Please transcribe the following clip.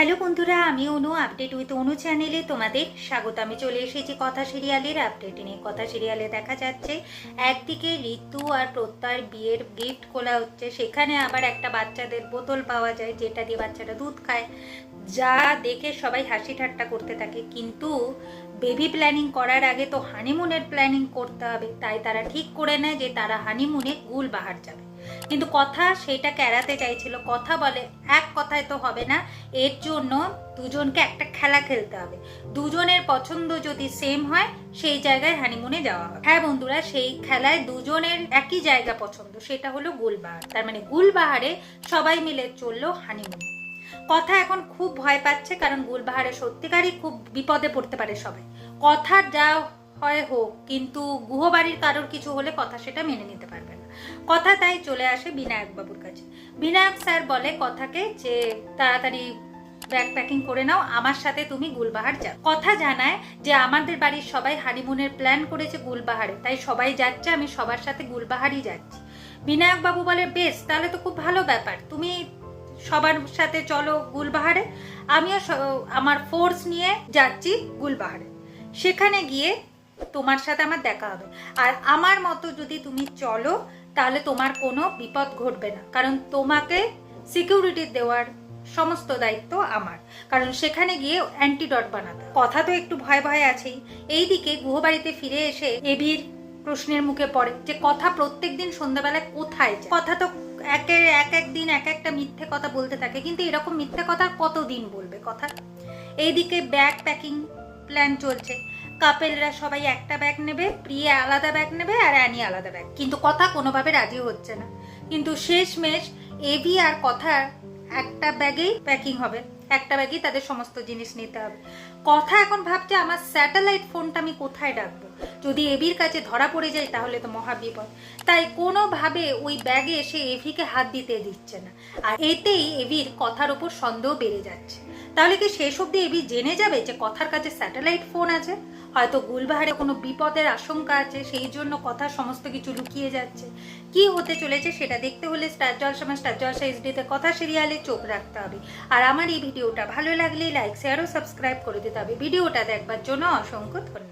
Hello বন্ধুরা, আমি অনু update with অনু চ্যানেলে তোমাদের স্বাগত। আমি চলে এসেছি কথা সিরিয়ালের আপডেট নিয়ে। কথা সিরিয়ালে দেখা যাচ্ছে, একদিকে ঋতু আর প্রত্যয়ের বিয়ের গিফট খোলা হচ্ছে। সেখানে আবার একটা বাচ্চাদের বোতল পাওয়া যায়, যেটা দিয়ে বাচ্চাটা দুধ খায়। যা দেখে সবাই হাসি ঠাট্টা করতে থাকে। কিন্তু বেবি প্ল্যানিং করার আগে তো হানিমুনের প্ল্যানিং করতে হবে। তাই তারা ঠিক করে নেয় যে তারা হানিমুনে গুল বাহার যাবে। কিন্তু কথা সেটাকে এড়াতে চাইছিল। কথা বলে, এক কথায় তো হবে না। এর জন্য দুজনকে একটা খেলা খেলতে হবে। দুজনের পছন্দ যদি সেম হয়, সেই জায়গায় হানিমুনে যাওয়া হবে। হ্যাঁ বন্ধুরা, সেই খেলায় দুজনের একই জায়গা পছন্দ, সেটা হলো গুলবাহার। তার মানে গুলবাহারে সবাই মিলে চলল হানিমুনে কথা এখন খুব ভয় পাচ্ছে, কারণ গুলবাহারে সত্যিকারই খুব বিপদে পড়তে পারে সবাই। কথা যা হয় হোক, কিন্তু গুহবাড়ির কারোর কিছু হলে কথা সেটা মেনে নিতে পারবে না। কথা তাই চলে আসে বিনায়ক বাবুর কাছে। বিনায়ক স্যার বলে কথাকে যে, তাড়াতাড়ি ব্যাগ প্যাকিং করে নাও, আমার সাথে তুমি গুলবাহার যাও। কথা জানায় যে, আমাদের বাড়ির সবাই হানিমুনের প্ল্যান করেছে গুলবাহারে, তাই সবাই যাচ্ছে, আমি সবার সাথে গুলবাহারই যাচ্ছি। বিনায়ক বাবু বলে, বেশ, তাহলে তো খুব ভালো ব্যাপার। তুমি সবার সাথে চলো গুলবাহারে, আমিও আমার ফোর্স নিয়ে যাচ্ছি গুলবাহারে। সেখানে গিয়ে তোমার সাথে আমার দেখা হবে। আর আমার মতো যদি তুমি চলো, তাহলে তোমার কোনো বিপদ ঘটবে না। কারণ তোমাকে সিকিউরিটি দেওয়ার সমস্ত দায়িত্ব আমার। কারণ সেখানে গিয়ে অ্যান্টিডট বানাতে কথা তো একটু ভয় ভয় আছেই। এইদিকে গুহবাড়িতে ফিরে এসে এভির প্রশ্নের মুখে পড়ে যে, কথা প্রত্যেক দিন সন্ধ্যাবেলায় কোথায় যায়? কথা তো একে, এক এক দিন, এক একটা মিথ্যে কথা বলতে থাকে। কিন্তু এরকম মিথ্যে কথা কতদিন বলবে? কথা? এইদিকে ব্যাগ প্যাকিং প্ল্যান চলছে। কাপেলরা সবাই একটা ব্যাগ নেবে, প্রিয়া আলাদা ব্যাগ নেবে আর অ্যানি আলাদা ব্যাগ কিন্তু কথা কোনোভাবে রাজি হচ্ছে না। কিন্তু শেষমেশ এবি আর কথার একটা ব্যাগেই প্যাকিং হবে। একটা ব্যাগেই তাদের সমস্ত জিনিস নিতে হবে। কথা এখন ভাবছে, আমার স্যাটেলাইট ফোনটা আমি কোথায় রাখব? যদি এভির কাছে ধরা পড়ে যায় তাহলে তো মহাবিপদ তাই কোনোভাবে ওই ব্যাগে সে এভিকে হাত দিতে দিচ্ছে না। আর এতেই এভির কথার ওপর সন্দেহ বেড়ে যাচ্ছে। তাহলে কি শেষ অবধি এভি জেনে যাবে যে কথার কাছে স্যাটেলাইট ফোন আছে? হয়তো গুলবাহারে কোনো বিপদের আশঙ্কা আছে, সেই জন্য কথা সমস্ত কিছু লুকিয়ে যাচ্ছে। কি হতে চলেছে সেটা দেখতে হলে স্টার জলসা বা স্টার জলসা এইচডিতে কথা সিরিয়ালে চোখ রাখতে হবে। আর আমার এই ভিডিওটা ভালো লাগলে লাইক, শেয়ার ও সাবস্ক্রাইব করে দিতে হবে। ভিডিওটা দেখবার জন্য অসংখ্য ধন্যবাদ।